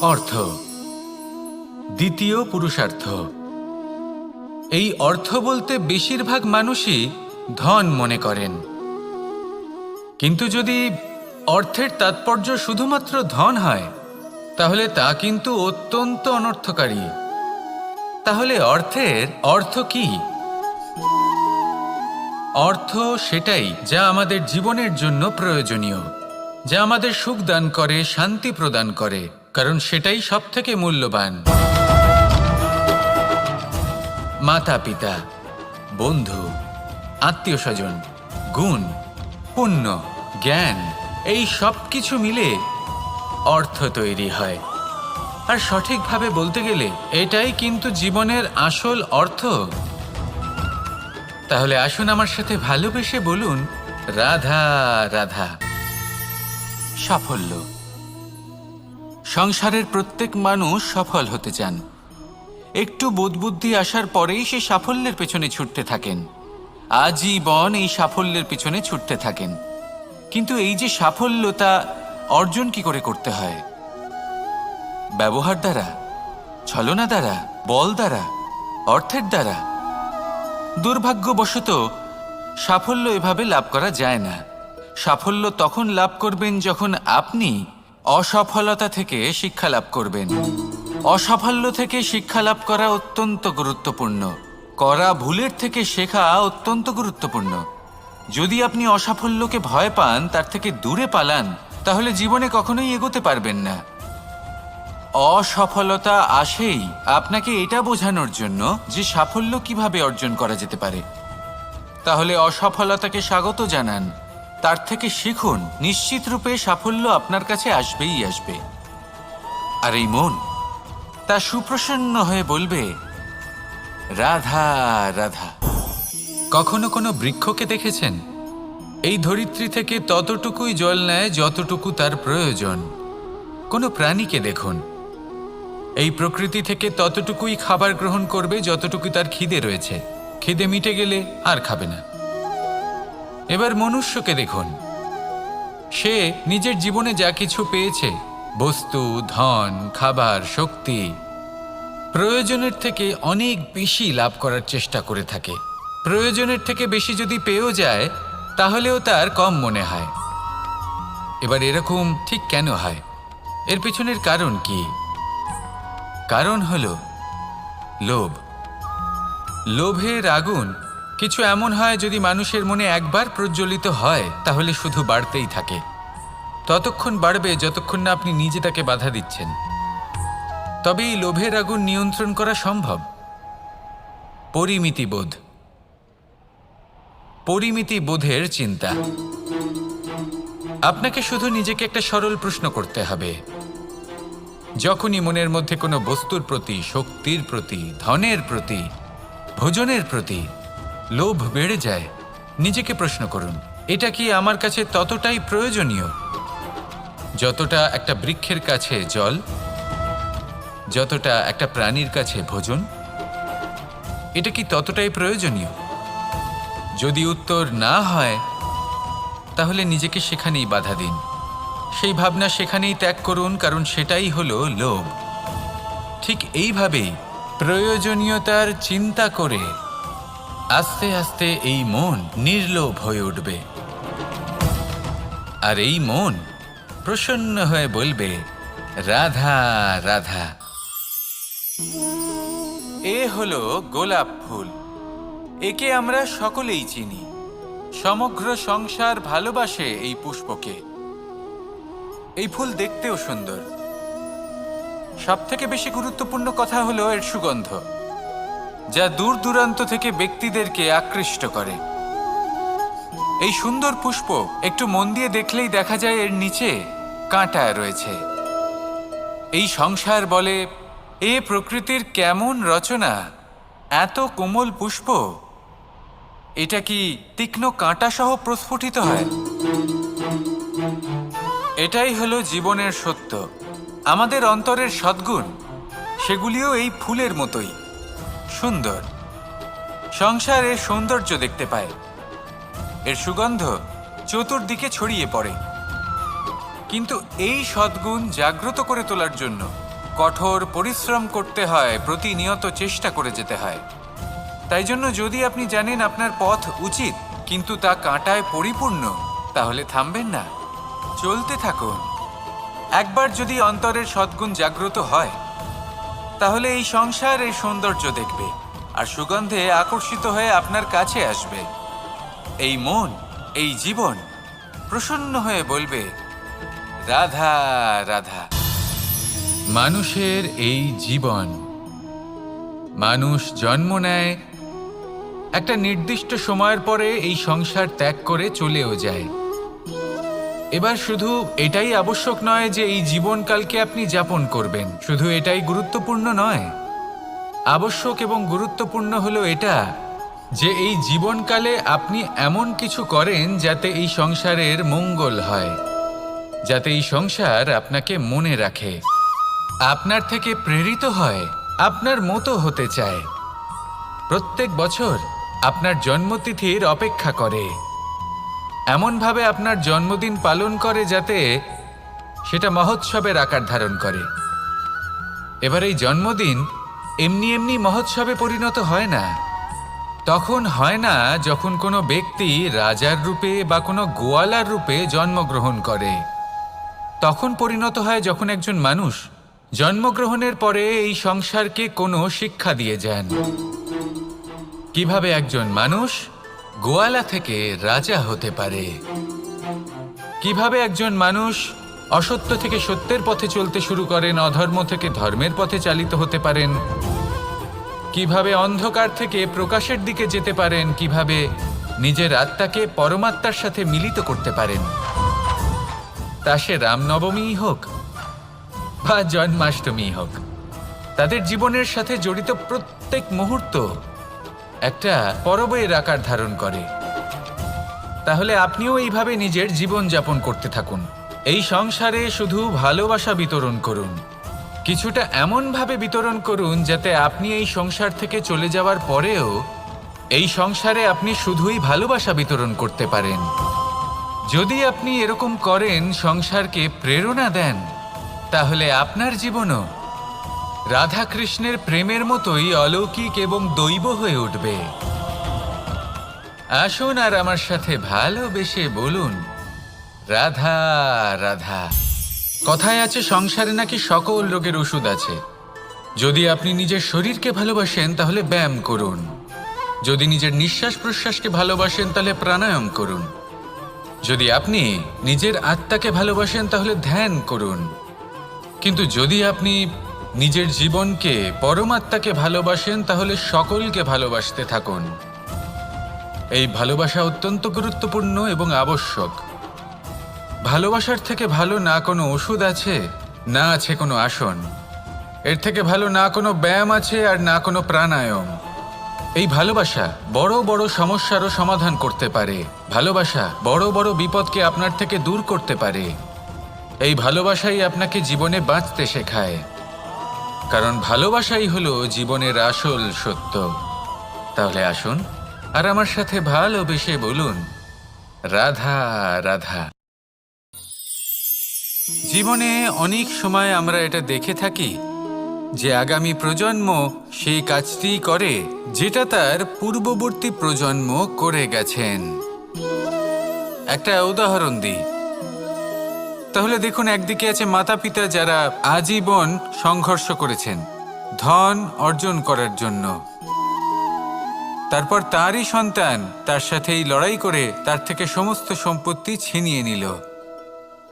অর্থ। দ্বিতীয় পুরুষার্থ। এই অর্থ বলতে বেশিরভাগ মানুষই ধন মনে করেন। কিন্তু যদি অর্থের তাৎপর্য শুধুমাত্র ধন হয়, তাহলে তা কিন্তু অত্যন্ত অনর্থকারী। তাহলে অর্থের অর্থ কি? অর্থ সেটাই যা আমাদের জীবনের জন্য প্রয়োজনীয়, যা আমাদের সুখ দান করে, শান্তি প্রদান করে। কারণ সেটাই সব থেকে মূল্যবান। মাতা পিতা, বন্ধু, আত্মীয় স্বজন, গুণ, পুণ্য, জ্ঞান, এই সব কিছু মিলে অর্থ তৈরি হয়। আর সঠিকভাবে বলতে গেলে এটাই কিন্তু জীবনের আসল অর্থ। তাহলে আসুন আমার সাথে ভালোবেসে বলুন, রাধা রাধা। সাফল্য। সংসারের প্রত্যেক মানুষ সফল হতে চান। একটু বোধবুদ্ধি আসার পরেই সে সাফল্যের পেছনে ছুটতে থাকেন। আজীবন এই সাফল্যের পেছনে ছুটতে থাকেন। কিন্তু এই যে সাফল্য তা অর্জন কি করে করতে হয়? ব্যবহার দ্বারা, ছলনা দ্বারা, বল দ্বারা, অর্থের দ্বারা? দুর্ভাগ্যবশত সাফল্য এভাবে লাভ করা যায় না। সাফল্য তখন লাভ করবেন যখন আপনি অসফলতা থেকে শিক্ষা লাভ করবেন। অসাফল্য থেকে শিক্ষা লাভ করা অত্যন্ত গুরুত্বপূর্ণ। করা ভুলের থেকে শেখা অত্যন্ত গুরুত্বপূর্ণ। যদি আপনি অসাফল্যকে ভয় পান, তার থেকে দূরে পালান, তাহলে জীবনে কখনোই এগোতে পারবেন না। অসফলতা আসেই আপনাকে এটা বোঝানোর জন্য যে সাফল্য কীভাবে অর্জন করা যেতে পারে। তাহলে অসফলতাকে স্বাগত জানান। তার থেকে শিখুন, নিশ্চিত রূপে সাফল্য আপনার কাছে আসবেই আসবে। আর এই মন, তা সুপ্রসন্ন হয়ে বলবে, রাধা রাধা। কখনো কোনো বৃক্ষকে দেখেছেন? এই ধরিত্রী থেকে ততটুকুই জল নেয় যতটুকু তার প্রয়োজন। কোনো প্রাণীকে দেখুন। এই প্রকৃতি থেকে ততটুকুই খাবার গ্রহণ করবে যতটুকু তার খিদে রয়েছে। খিদে মিটে গেলে আর খাবে না। এবার মনুষ্যকে দেখুন। সে নিজের জীবনে যা কিছু পেয়েছে, বস্তু, ধন, খাবার, শক্তি, প্রয়োজনের থেকে অনেক বেশি লাভ করার চেষ্টা করে থাকে। প্রয়োজনের থেকে বেশি যদি পেয়েও যায়, তাহলেও তার কম মনে হয়। এবার এরকম ঠিক কেন হয়? এর পিছনের কারণ কি? কারণ হল লোভ। লোভের আগুন কিছু এমন হয় যদি মানুষের মনে একবার প্রজ্বলিত হয়, তাহলে শুধু বাড়তেই থাকে। ততক্ষণ বাড়বে যতক্ষণ না আপনি নিজে তাকে বাধা দিচ্ছেন। তবে এই লোভের আগুন নিয়ন্ত্রণ করা সম্ভব। পরিমিতি বোধ। পরিমিতি বোধের চিন্তা। আপনাকে শুধু নিজেকে একটা সরল প্রশ্ন করতে হবে। যখনই মনের মধ্যে কোনো বস্তুর প্রতি, শক্তির প্রতি, ধনের প্রতি, ভোজনের প্রতি লোভ বেড়ে যায়। নিজেকে প্রশ্ন করুন, এটা কি আমার কাছে ততটাই প্রয়োজনীয়? যতটা একটা বৃক্ষের কাছে জল, যতটা একটা প্রাণীর কাছে ভোজন, এটা কি ততটাই প্রয়োজনীয়? যদি উত্তর না হয়, তাহলে নিজেকে সেখানেই বাধা দিন। সেই ভাবনা সেখানেই ত্যাগ করুন, কারণ সেটাই হলো লোভ। ঠিক এইভাবেই প্রয়োজনীয়তার চিন্তা করে আস্তে আস্তে এই মন নির্লোভ হয়ে উঠবে। আর এই মন প্রসন্ন হয়ে বলবে, রাধা রাধা। এ হলো গোলাপ ফুল। একে আমরা সকলেই চিনি। সমগ্র সংসার ভালোবাসে এই পুষ্পকে। এই ফুল দেখতেও সুন্দর। সবথেকে বেশি গুরুত্বপূর্ণ কথা হলো এর সুগন্ধ। যা দূর দূরান্ত থেকে ব্যক্তিদেরকে আকৃষ্ট করে। এই সুন্দর পুষ্প একটু মন দিয়ে দেখলেই দেখা যায় এর নিচে কাঁটা রয়েছে। এই সংসার বলে এ প্রকৃতির কেমন রচনা? এত কোমল পুষ্প? এটা কি তীক্ষ্ণ কাঁটা সহ প্রস্ফুটিত হয়? এটাই হলো জীবনের সত্য। আমাদের অন্তরের সদ্গুণ, সেগুলিও এই ফুলের মতোই। সুন্দর। সংসারের সৌন্দর্য দেখতে পায়। এর সুগন্ধ চতুর্দিকে ছড়িয়ে পড়ে। কিন্তু এই সদ্গুণ জাগ্রত করে তোলার জন্য কঠোর পরিশ্রম করতে হয়, প্রতিনিয়ত চেষ্টা করে যেতে হয়। তাই জন্য যদি আপনি জানেন আপনার পথ উচিত, কিন্তু তা কাঁটায় পরিপূর্ণ, তাহলে থামবেন না। চলতে থাকুন। একবার যদি অন্তরের সদ্গুণ জাগ্রত হয় তাহলে এই সংসারের সৌন্দর্য দেখবে আর সুগন্ধে আকর্ষিত হয়ে আপনার কাছে আসবে। এই মন, এই জীবন প্রসন্ন হয়ে বলবে, রাধা রাধা। মানুষের এই জীবন, মানুষ জন্ম নেয় একটা নির্দিষ্ট সময়ের পরে এই সংসার ত্যাগ করে চলেও যায়। এবার শুধু এটাই আবশ্যক নয় যে এই জীবনকালকে আপনি যাপন করবেন। শুধু এটাই গুরুত্বপূর্ণ নয়। আবশ্যক এবং গুরুত্বপূর্ণ হলো এটা যে এই জীবনকালে আপনি এমন কিছু করেন যাতে এই সংসারের মঙ্গল হয়, যাতে এই সংসার আপনাকে মনে রাখে, আপনার থেকে প্রেরিত হয়, আপনার মতো হতে চায়। প্রত্যেক বছর আপনার জন্মতিথির অপেক্ষা করে। এমনভাবে আপনার জন্মদিন পালন করে যাতে সেটা মহোৎসবের আকার ধারণ করে। এবার এই জন্মদিন এমনি এমনি মহোৎসবে পরিণত হয় না। তখন হয় না যখন কোনো ব্যক্তি রাজার রূপে বা কোনো গোয়ালার রূপে জন্মগ্রহণ করে। তখন পরিণত হয় যখন একজন মানুষ জন্মগ্রহণের পরে এই সংসারকে কোনো শিক্ষা দিয়ে যান। কীভাবে একজন মানুষ গোয়ালা থেকে রাজা হতে পারে। কীভাবে একজন মানুষ অসত্য থেকে সত্যের পথে চলতে শুরু করেন, অধর্ম থেকে ধর্মের পথে চালিত হতে পারেন? কীভাবে অন্ধকার থেকে প্রকাশের দিকে যেতে পারেন? কীভাবে নিজের আত্মাকে পরমাত্মার সাথে মিলিত করতে পারেন? তা সে রামনবমী হোক বা জন্মাষ্টমী হোক, তাদের জীবনের সাথে জড়িত প্রত্যেক মুহূর্ত একটা পরবের আকার ধারণ করে। তাহলে আপনিও এইভাবে নিজের জীবন যাপন করতে থাকুন। এই সংসারে শুধু ভালোবাসা বিতরণ করুন। কিছুটা এমনভাবে বিতরণ করুন যাতে আপনি এই সংসার থেকে চলে যাওয়ার পরেও এই সংসারে আপনি শুধুই ভালোবাসা বিতরণ করতে পারেন। যদি আপনি এরকম করেন, সংসারকে প্রেরণা দেন, তাহলে আপনার জীবনও রাধাকৃষ্ণের প্রেমের মতোই অলৌকিক এবং দৈব হয়ে উঠবে। আসুন আর আমার সাথে ভালোবেসে বলুন, রাধা রাধা। কথায় আছে, সংসারে নাকি সকল রোগের ওষুধ আছে। যদি আপনি নিজের শরীরকে ভালোবাসেন, তাহলে ব্যায়াম করুন। যদি নিজের নিঃশ্বাস প্রশ্বাসকে ভালোবাসেন, তাহলে প্রাণায়াম করুন। যদি আপনি নিজের আত্মাকে ভালোবাসেন, তাহলে ধ্যান করুন। কিন্তু যদি আপনি নিজের জীবনকে পরমাত্মাকে ভালোবাসেন, তাহলে সকলকে ভালোবাসতে থাকুন। এই ভালোবাসা অত্যন্ত গুরুত্বপূর্ণ এবং আবশ্যক। ভালোবাসার থেকে ভালো না কোনো ওষুধ আছে, না আছে কোনো আসন। এর থেকে ভালো না কোনো ব্যায়াম আছে আর না কোনো প্রাণায়াম। এই ভালোবাসা বড় বড় সমস্যারও সমাধান করতে পারে। ভালোবাসা বড় বড় বিপদকে আপনার থেকে দূর করতে পারে। এই ভালোবাসাই আপনাকে জীবনে বাঁচতে শেখায়। কারণ ভালোবাসাই হলো জীবনের আসল সত্য। তাহলে আসুন, আর আমার সাথে ভালোবেসে বলুন, রাধা রাধা। জীবনে অনেক সময় আমরা এটা দেখে থাকি যে আগামী প্রজন্ম সেই কাজটি করে যেটা তার পূর্ববর্তী প্রজন্ম করে গেছেন। একটা উদাহরণ দিই। তাহলে দেখুন, একদিকে আছে মাতা পিতা যারা আজীবন সংঘর্ষ করেছেন, ধন অর্জন করার জন্য। তারপর তারই সন্তান তার সাথে এই লড়াই করে তার থেকে সমস্ত সম্পত্তি ছিনিয়ে নিল।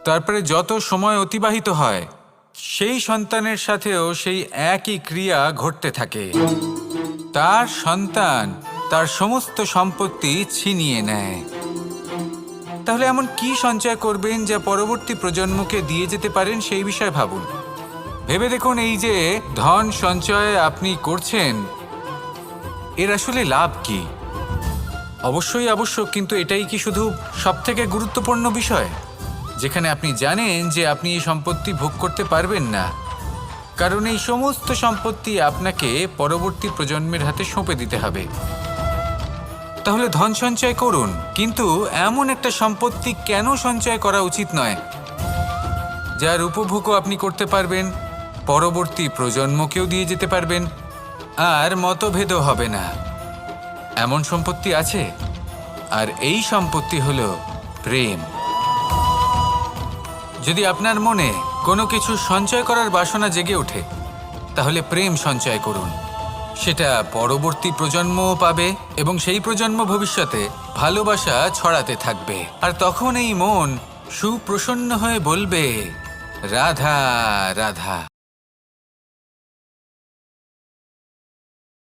তারপরে যত সময় অতিবাহিত হয়, সেই সন্তানের সাথেও সেই একই ক্রিয়া ঘটতে থাকে। তার সন্তান তার সমস্ত সম্পত্তি ছিনিয়ে নেয়। তাহলে এমন কি সঞ্চয় করবেন যা পরবর্তী প্রজন্মকে দিয়ে যেতে পারেন সেই বিষয়ে ভাবুন। ভেবে দেখুন এই যে ধন সঞ্চয় আপনি করছেন, এর আসলে লাভ কি? অবশ্যই আবশ্যক কিন্তু এটাই কি শুধু সবথেকে গুরুত্বপূর্ণ বিষয়? যেখানে আপনি জানেন যে আপনি এই সম্পত্তি ভোগ করতে পারবেন না। কারণ এই সমস্ত সম্পত্তি আপনাকে পরবর্তী প্রজন্মের হাতে সঁপে দিতে হবে। তাহলে ধন সঞ্চয় করুন। কিন্তু এমন একটা সম্পত্তি কেন সঞ্চয় করা উচিত নয়? যার উপভোগও আপনি করতে পারবেন, পরবর্তী প্রজন্মকেও দিয়ে যেতে পারবেন, আর মতভেদও হবে না। এমন সম্পত্তি আছে? আর এই সম্পত্তি হল প্রেম। যদি আপনার মনে কোনো কিছু সঞ্চয় করার বাসনা জেগে ওঠে, তাহলে প্রেম সঞ্চয় করুন। সেটা পরবর্তী প্রজন্মও পাবে এবং সেই প্রজন্ম ভবিষ্যতে ভালোবাসা ছড়াতে থাকবে। আর তখন এই মন সুপ্রসন্ন হয়ে বলবে, রাধা রাধা।